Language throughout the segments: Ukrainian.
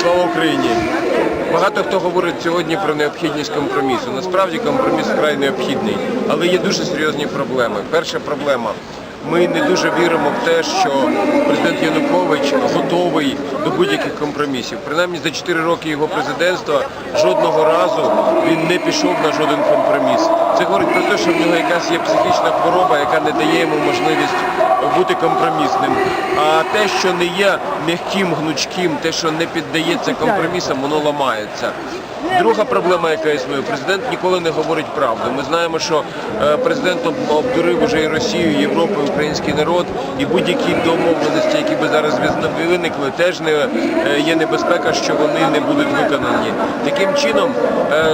Слава Україні! Багато хто говорить сьогодні про необхідність компромісу. Насправді компроміс вкрай необхідний, але є дуже серйозні проблеми. Перша проблема. Ми не дуже віримо в те, що президент Янукович готовий до будь-яких компромісів. Принаймні за 4 роки його президентства жодного разу він не пішов на жоден компроміс. Це говорить про те, що в нього якась є психічна хвороба, яка не дає йому можливість бути компромісним. А те, що не є м'яким, гнучким, те, що не піддається компромісам, воно ламається. Друга проблема, яка існує, президент ніколи не говорить правду. Ми знаємо, що е, президент обдурив уже і Росію, і Європу, і український народ, і будь-які домовленості, які би зараз виникли, теж не е, є небезпека, що вони не будуть виконані. Таким чином, е,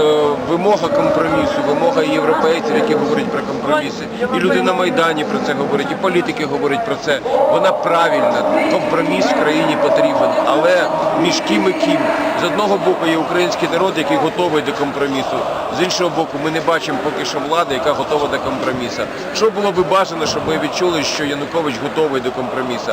вимога компромісу, вимога європейців, які говорять про компроміси, і люди на майдані про це говорять, і політики говорять про це. Вона правильна. Компроміс в країні потрібен, але між ким і ким. З одного боку є український народ, який готовий до компромісу. З іншого боку, ми не бачимо поки що влади, яка готова до компромісу. Що було би бажано, щоб ми відчули, що Янукович готовий до компромісу?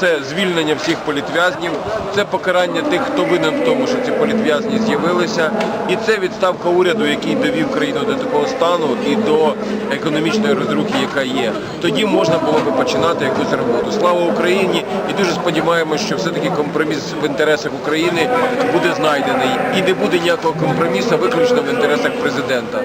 Це звільнення всіх політв'язнів, це покарання тих, хто винен в тому, що ці політв'язні з'явилися, і це відставка уряду, який довів країну до такого стану і до економічної розрухи, яка є. Тоді можна було би починати якусь роботу. Слава Україні! І дуже сподіваємося, що все-таки компроміс в інтересах України буде знайдений і не буде ніякого компромісу виключно в інтересах президента.